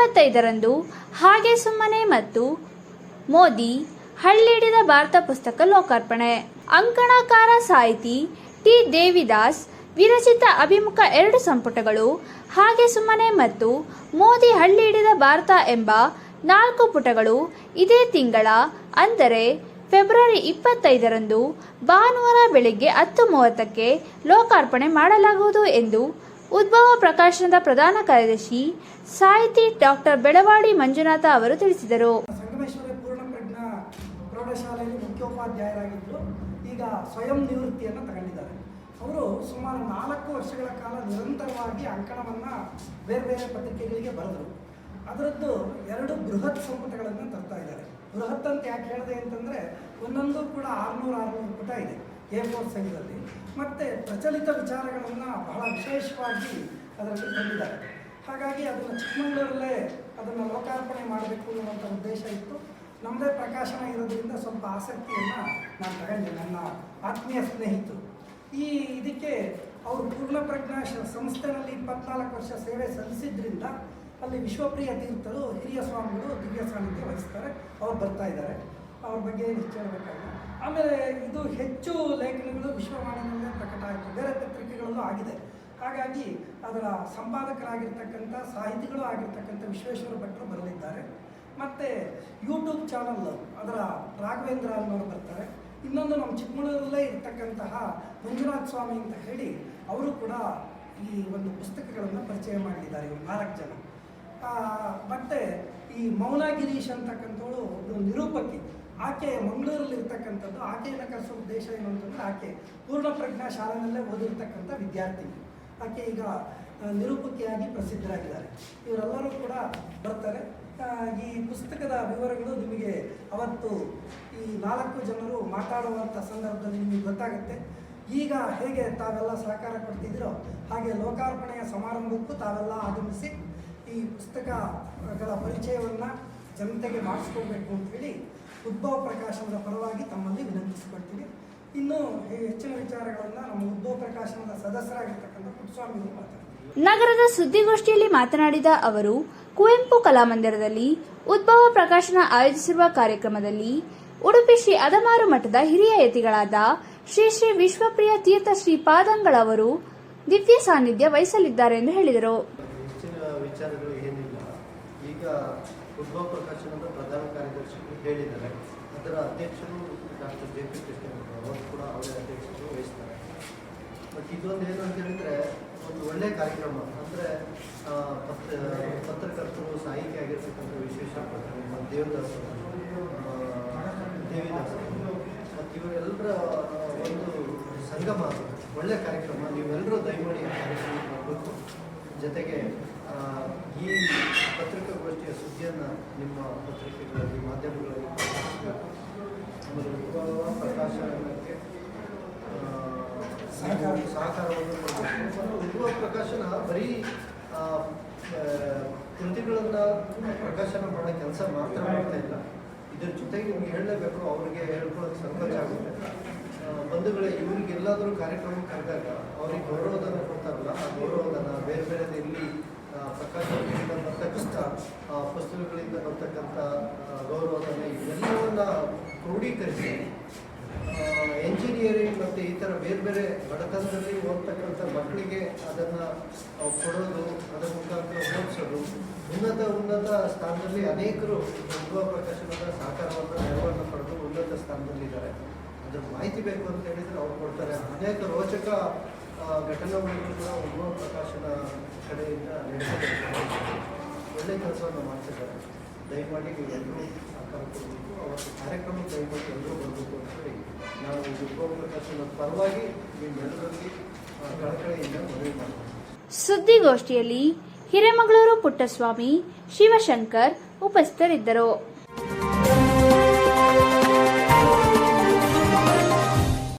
ಇಪ್ಪತ್ತೈದರಂದು ಹಾಗೆ ಸುಮ್ಮನೆ ಮತ್ತು ಮೋದಿ ಹಳ್ಳಿಡಿದ ಭಾರತ ಪುಸ್ತಕ ಲೋಕಾರ್ಪಣೆ. ಅಂಕಣಕಾರ ಸಾಹಿತಿ ಟಿ ದೇವಿದಾಸ್ ವಿರಚಿತ ಅಭಿಮುಖ ಎರಡು ಸಂಪುಟಗಳು ಹಾಗೆ ಸುಮ್ಮನೆ ಮತ್ತು ಮೋದಿ ಹಳ್ಳಿ ಹಿಡಿದ ಭಾರತ ಎಂಬ ನಾಲ್ಕು ಪುಟಗಳು ಇದೇ ತಿಂಗಳ ಅಂದರೆ ಫೆಬ್ರವರಿ ಇಪ್ಪತ್ತೈದರಂದು ಭಾನುವಾರ ಬೆಳಿಗ್ಗೆ ಹತ್ತು ಮೂವತ್ತಕ್ಕೆ ಲೋಕಾರ್ಪಣೆ ಮಾಡಲಾಗುವುದು ಎಂದು ಉದ್ಭವ ಪ್ರಕಾಶನದ ಪ್ರಧಾನ ಕಾರ್ಯದರ್ಶಿ ಸಾಹಿತಿ ಡಾಕ್ಟರ್ ಬೆಳವಾಡಿ ಮಂಜುನಾಥ ಅವರು ತಿಳಿಸಿದರು. ಪ್ರೌಢಶಾಲೆಯಲ್ಲಿ ಮುಖ್ಯೋಪಾಧ್ಯಾಯರಾಗಿದ್ದರು. ಈಗ ಸ್ವಯಂ ನಿವೃತ್ತಿಯನ್ನು ತಗೊಂಡಿದ್ದಾರೆ. ಅವರು ಸುಮಾರು ನಾಲ್ಕು ವರ್ಷಗಳ ಕಾಲ ನಿರಂತರವಾಗಿ ಅಂಕಣವನ್ನು ಬೇರೆ ಬೇರೆ ಪತ್ರಿಕೆಗಳಿಗೆ ಬರೆದರು. ಅದರದ್ದು ಎರಡು ಬೃಹತ್ ಸಂಪುಟಗಳನ್ನು ತರ್ತಾ ಇದ್ದಾರೆ. ಬೃಹತ್ ಅಂತ ಯಾಕೆ ಹೇಳಿದೆ ಅಂತಂದರೆ, ಒಂದೊಂದು ಕೂಡ ಆರುನೂರು ಆರುನೂರು ಪುಟ ಇದೆ. ಎ ಫೋರ್ ಸೈಜಲ್ಲಿ ಮತ್ತು ಪ್ರಚಲಿತ ವಿಚಾರಗಳನ್ನು ಬಹಳ ವಿಶೇಷವಾಗಿ ಅದರಲ್ಲಿ ಬಂದಿದ್ದಾರೆ. ಹಾಗಾಗಿ ಅದನ್ನು ಚಿಕ್ಕಮಗಳೂರಲ್ಲೇ ಅದನ್ನು ಲೋಕಾರ್ಪಣೆ ಮಾಡಬೇಕು ಅನ್ನುವಂಥ ಉದ್ದೇಶ ಇತ್ತು. ನಮ್ಮದೇ ಪ್ರಕಾಶನ ಇರೋದ್ರಿಂದ ಸ್ವಲ್ಪ ಆಸಕ್ತಿಯನ್ನು ನಾನು ತಗೊಂಡೆ, ನನ್ನ ಆತ್ಮೀಯ ಸ್ನೇಹಿತರು. ಈ ಇದಕ್ಕೆ ಅವರು ಪೂರ್ಣಪ್ರಜ್ಞಾ ಸಂಸ್ಥೆನಲ್ಲಿ ಇಪ್ಪತ್ನಾಲ್ಕು ವರ್ಷ ಸೇವೆ ಸಲ್ಲಿಸಿದ್ರಿಂದ ಅಲ್ಲಿ ವಿಶ್ವಪ್ರಿಯ ತೀರ್ಥರು, ಹಿರಿಯ ಸ್ವಾಮಿಗಳು, ದಿವ್ಯ ಸಾನ್ನಿಧ್ಯ ವಹಿಸ್ತಾರೆ. ಅವ್ರು ಬರ್ತಾ ಇದ್ದಾರೆ. ಅವ್ರ ಬಗ್ಗೆ ಹೆಚ್ಚು ಆಮೇಲೆ ಇದು ಹೆಚ್ಚು ಲೇಖನಗಳು ವಿಶ್ವವಾಣಿಯಲ್ಲೇ ಪ್ರಕಟ ಆಯಿತು. ಬೇರೆ ಪತ್ರಿಕೆಗಳಲ್ಲೂ ಆಗಿದೆ. ಹಾಗಾಗಿ ಅದರ ಸಂಪಾದಕರಾಗಿರ್ತಕ್ಕಂಥ, ಸಾಹಿತಿಗಳು ಆಗಿರ್ತಕ್ಕಂಥ ವಿಶ್ವೇಶ್ವರ ಭಟ್ರು ಬರಲಿದ್ದಾರೆ. ಮತ್ತು ಯೂಟ್ಯೂಬ್ ಚಾನಲ್ ಅದರ ರಾಘವೇಂದ್ರ ಅನ್ನೋರು ಬರ್ತಾರೆ. ಇನ್ನೊಂದು ನಮ್ಮ ಚಿಕ್ಕಮಗಳೂರಲ್ಲೇ ಇರ್ತಕ್ಕಂತಹ ಮಂಜುನಾಥ್ ಸ್ವಾಮಿ ಅಂತ ಹೇಳಿ ಅವರು ಕೂಡ ಈ ಒಂದು ಪುಸ್ತಕಗಳನ್ನು ಪರಿಚಯ ಮಾಡಿದ್ದಾರೆ ಇವರು ನಾಲ್ಕು ಜನ. ಮತ್ತು ಈ ಮೌನ ಗಿರೀಶ್ ಅಂತಕ್ಕಂಥವಳು ಒಬ್ಬರು ನಿರೂಪಕಿ. ಆಕೆ ಮಂಗಳೂರಲ್ಲಿ ಇರ್ತಕ್ಕಂಥದ್ದು, ಆಕೆಯನ್ನು ಕರೆಸೋ ಉದ್ದೇಶ ಏನು ಅಂತಂದರೆ ಆಕೆ ಪೂರ್ಣ ಪ್ರಜ್ಞಾ ಶಾಲೆಯಲ್ಲೇ ಓದಿರ್ತಕ್ಕಂಥ ವಿದ್ಯಾರ್ಥಿ ಆಕೆ ಈಗ ನಿರೂಪಕಿಯಾಗಿ ಪ್ರಸಿದ್ಧರಾಗಿದ್ದಾರೆ. ಇವರೆಲ್ಲರೂ ಕೂಡ ಬರ್ತಾರೆ. ಈ ಪುಸ್ತಕದ ವಿವರಗಳು ನಿಮಗೆ ಅವತ್ತು ಈ ನಾಲ್ಕು ಜನರು ಮಾತಾಡುವಂಥ ಸಂದರ್ಭದಲ್ಲಿ ನಿಮಗೆ ಗೊತ್ತಾಗುತ್ತೆ. ಈಗ ಹೇಗೆ ತಾವೆಲ್ಲ ಸಹಕಾರ ಕೊಡ್ತಿದ್ದೀರೋ ಹಾಗೆ ಲೋಕಾರ್ಪಣೆಯ ಸಮಾರಂಭಕ್ಕೂ ತಾವೆಲ್ಲ ಆಗಮಿಸಿ ಈ ಪುಸ್ತಕಗಳ ಪರಿಚಯವನ್ನು ಜನತೆಗೆ ಮಾಡಿಸ್ಕೋಬೇಕು ಅಂತ ಹೇಳಿ ಉದ್ಭವ ಪ್ರಕಾಶನದ ಪರವಾಗಿ ತಮ್ಮಲ್ಲಿ ವಿನಂತಿಸಿಕೊಳ್ತೀವಿ ಇನ್ನು ಹೆಚ್ಚಿನ ವಿಚಾರಗಳನ್ನು ನಮ್ಮ ಉದ್ಭವ ಪ್ರಕಾಶನದ ಸದಸ್ಯರಾಗಿರ್ತಕ್ಕಂಥ ಪುಟ್ಟಸ್ವಾಮಿಗಳು ಮಾತಾಡ್ತಾರೆ ನಗರದ ಸುದ್ದಿಗೋಷ್ಠಿಯಲ್ಲಿ ಮಾತನಾಡಿದ ಅವರು ಕುವೆಂಪು ಕಲಾಮಂದಿರದಲ್ಲಿ ಉದ್ಭವ ಪ್ರಕಾಶನ ಆಯೋಜಿಸಿರುವ ಕಾರ್ಯಕ್ರಮದಲ್ಲಿ ಉಡುಪಿ ಶ್ರೀ ಅದಮಾರು ಮಠದ ಹಿರಿಯ ಯತಿಗಳಾದ ಶ್ರೀ ಶ್ರೀ ವಿಶ್ವಪ್ರಿಯ ತೀರ್ಥ ಶ್ರೀಪಾದಂಗಳವರು ದಿವ್ಯ ಸಾನ್ನಿಧ್ಯ ವಹಿಸಲಿದ್ದಾರೆ ಎಂದು ಹೇಳಿದರು. ಹೆಚ್ಚಿನ ವಿಚಾರಗಳು ಏನಿಲ್ಲ. ಈಗ ಉದ್ಭವ ಪ್ರಕಾಶನದ ಪ್ರಧಾನ ಕಾರ್ಯದರ್ಶಿಗಳು ಹೇಳಿದ್ದಾರೆ. ಅದರ ಅಧ್ಯಕ್ಷರು ಡಾಕ್ಟರ್ ಜೆ ಪಿ ಕೃಷ್ಣಮೂರ್ತಿ ಅವರು ಕೂಡ ಅವರ ಅಧ್ಯಕ್ಷರು ವಹಿಸ್ತಾರೆ ಬಟ್ ಇದೊಂದು ಏನು ಅಂತ ಹೇಳಿದ್ರೆ, ಒಂದು ಒಳ್ಳೆ ಕಾರ್ಯಕ್ರಮ, ಅಂದರೆ ಪತ್ರ, ಪತ್ರಕರ್ತರು ಸಾಹಿತಿ ಆಗಿರ್ತಕ್ಕಂಥ ವಿಶೇಷ ದೇವದಾಸ ದೇವಿದಾಸ ಮತ್ತು ಇವರೆಲ್ಲರ ಒಂದು ಸಂಗಮ. ಒಳ್ಳೆ ಕಾರ್ಯಕ್ರಮ. ನೀವೆಲ್ಲರೂ ದಯಮಾಡಿ ಕಾರ್ಯಕ್ರಮ ಮಾಡಬೇಕು. ಜೊತೆಗೆ ಈ ಪತ್ರಿಕಾಗೋಷ್ಠಿಯ ಸುದ್ದಿಯನ್ನು ನಿಮ್ಮ ಪತ್ರಿಕೆಗಳಲ್ಲಿ, ಮಾಧ್ಯಮಗಳಲ್ಲಿ ಪ್ರಕಾಶ ಸಹಕಾರ. ಸಹಕಾರವನ್ನು ಉದ್ಭವ ಪ್ರಕಾಶನ ಬರೀ ಕೃತಿಗಳನ್ನು ಪ್ರಕಾಶನ ಮಾಡೋ ಕೆಲಸ ಮಾತ್ರ ಮಾಡ್ತಾ ಇಲ್ಲ ಇದ್ರ ಜೊತೆಗೆ ನಿಮ್ಗೆ ಹೇಳಲೇಬೇಕು ಅವರಿಗೆ ಹೇಳ್ಕೊಳ್ಳೋಕೆ ಸಂಕೋಚ ಆಗುತ್ತೆ ಬಂಧುಗಳೇ ಇವ್ರಿಗೆಲ್ಲಾದರೂ ಕಾರ್ಯಕ್ರಮ ಕರೆದಾಗ ಅವ್ರಿಗೆ ಗೌರವಧನ ಕೊಡ್ತಾರಲ್ಲ ಆ ಗೌರವಧನ ಬೇರೆ ಬೇರೆ ಇಲ್ಲಿ ಬರ್ತಕ್ಕಂಥ ಆ, ಪುಸ್ತಕಗಳಿಂದ ಬರ್ತಕ್ಕಂಥ ಗೌರವಧನ ಇವೆಲ್ಲವನ್ನ ಕ್ರೋಢೀಕರಿಸಿ ಥರ ಬೇರೆ ಬೇರೆ ಬಡತನದಲ್ಲಿ ಓದ್ತಕ್ಕಂಥ ಮಕ್ಕಳಿಗೆ ಅದನ್ನು ಕೊಡೋದು, ಅದರ ಮುಖಾಂತರ ಓದಿಸೋದು ಉನ್ನತ ಉನ್ನತ ಸ್ಥಾನದಲ್ಲಿ ಅನೇಕರು ಉದ್ಭವ ಪ್ರಕಾಶನದ ಸಹಕಾರವನ್ನು, ನೆರವನ್ನು ಪಡೆದು ಉನ್ನತ ಸ್ಥಾನದಲ್ಲಿದ್ದಾರೆ ಅದ್ರ ಮಾಹಿತಿ ಬೇಕು ಅಂತ ಹೇಳಿದರೆ ಅವ್ರು ಕೊಡ್ತಾರೆ. ಅನೇಕ ರೋಚಕ ಘಟನೆಗಳನ್ನು ಕೂಡ ಉದ್ಭವ ಪ್ರಕಾಶನ ಕಡೆಯಿಂದ ನಡೆಸಿದ್ದಾರೆ. ಒಳ್ಳೆ ಕೆಲಸವನ್ನು ಮಾಡ್ತಿದ್ದಾರೆ. ದಯಮಾಡಿ ಎಲ್ಲರೂ ಸಹಕಾರ ಕೊಡಬೇಕು. ಅವರ ಕಾರ್ಯಕ್ರಮ ದಯಮಾಡಿ ಎಲ್ಲರೂ ಸುದ್ದಿಗೋಷ್ಠಿಯಲ್ಲಿ ಹಿರೇಮಗಳೂರು ಪುಟ್ಟಸ್ವಾಮಿ ಶಿವಶಂಕರ್ ಉಪಸ್ಥಿತರಿದ್ದರು.